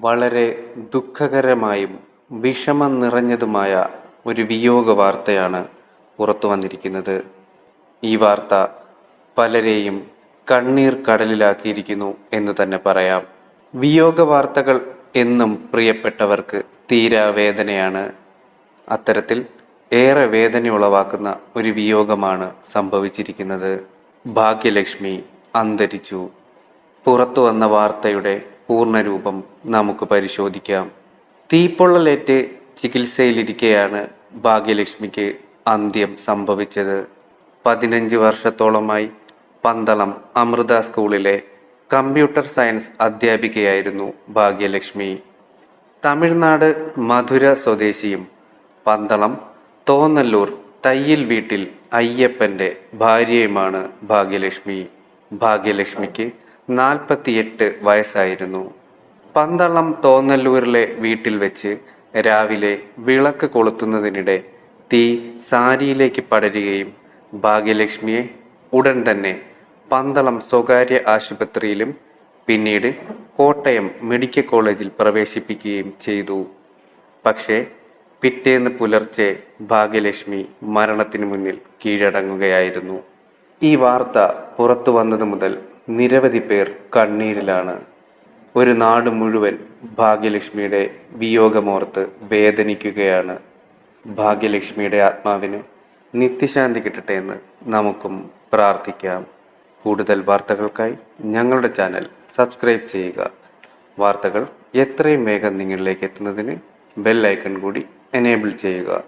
വളരെ ദുഃഖകരമായും വിഷമം നിറഞ്ഞതുമായ ഒരു വിയോഗ വാർത്തയാണ് പുറത്തു വന്നിരിക്കുന്നത്. ഈ വാർത്ത പലരെയും കണ്ണീർ കടലിലാക്കിയിരിക്കുന്നു എന്ന് തന്നെ പറയാം. വിയോഗ വാർത്തകൾ എന്നും പ്രിയപ്പെട്ടവർക്ക് തീരാ വേദനയാണ്. അത്തരത്തിൽ ഏറെ വേദന ഉളവാക്കുന്ന ഒരു വിയോഗമാണ് സംഭവിച്ചിരിക്കുന്നത്. ഭാഗ്യലക്ഷ്മി അന്തരിച്ചു. പുറത്തു വന്ന വാർത്തയുടെ പൂർണരൂപം നമുക്ക് പരിശോധിക്കാം. തീപ്പൊള്ളലേറ്റ് ചികിത്സയിലിരിക്കെയാണ് ഭാഗ്യലക്ഷ്മിക്ക് അന്ത്യം സംഭവിച്ചത്. പതിനഞ്ച് വർഷത്തോളമായി പന്തളം അമൃത സ്കൂളിലെ കമ്പ്യൂട്ടർ സയൻസ് അധ്യാപികയായിരുന്നു ഭാഗ്യലക്ഷ്മി. തമിഴ്നാട് മധുര സ്വദേശിയും പന്തളം തോന്നല്ലൂർ തയ്യിൽ വീട്ടിൽ അയ്യപ്പന്റെ ഭാര്യയുമാണ് ഭാഗ്യലക്ഷ്മി. ഭാഗ്യലക്ഷ്മിക്ക് നാൽപ്പത്തിയെട്ട് വയസ്സായിരുന്നു. പന്തളം തോന്നല്ലൂരിലെ വീട്ടിൽ വെച്ച് രാവിലെ വിളക്ക് കൊളുത്തുന്നതിനിടെ തീ സാരിയിലേക്ക് പടരുകയും ഭാഗ്യലക്ഷ്മിയെ ഉടൻ തന്നെ പന്തളം സ്വകാര്യ ആശുപത്രിയിലും പിന്നീട് കോട്ടയം മെഡിക്കൽ കോളേജിൽ പ്രവേശിപ്പിക്കുകയും ചെയ്തു. പക്ഷേ പിറ്റേന്ന് പുലർച്ചെ ഭാഗ്യലക്ഷ്മി മരണത്തിന് മുന്നിൽ കീഴടങ്ങുകയായിരുന്നു. ഈ വാർത്ത പുറത്തു വന്നത് മുതൽ നിരവധി പേർ കണ്ണീരിലാണ്. ഒരു നാട് മുഴുവൻ ഭാഗ്യലക്ഷ്മിയുടെ വിയോഗമോർത്ത് വേദനിക്കുകയാണ്. ഭാഗ്യലക്ഷ്മിയുടെ ആത്മാവിന് നിത്യശാന്തി കിട്ടട്ടെ എന്ന് നമുക്കും പ്രാർത്ഥിക്കാം. കൂടുതൽ വാർത്തകൾക്കായി ഞങ്ങളുടെ ചാനൽ സബ്സ്ക്രൈബ് ചെയ്യുക. വാർത്തകൾ എത്രയും വേഗം നിങ്ങളിലേക്ക് എത്തുന്നതിന് ബെൽ ഐക്കൺ കൂടി എനേബിൾ ചെയ്യുക.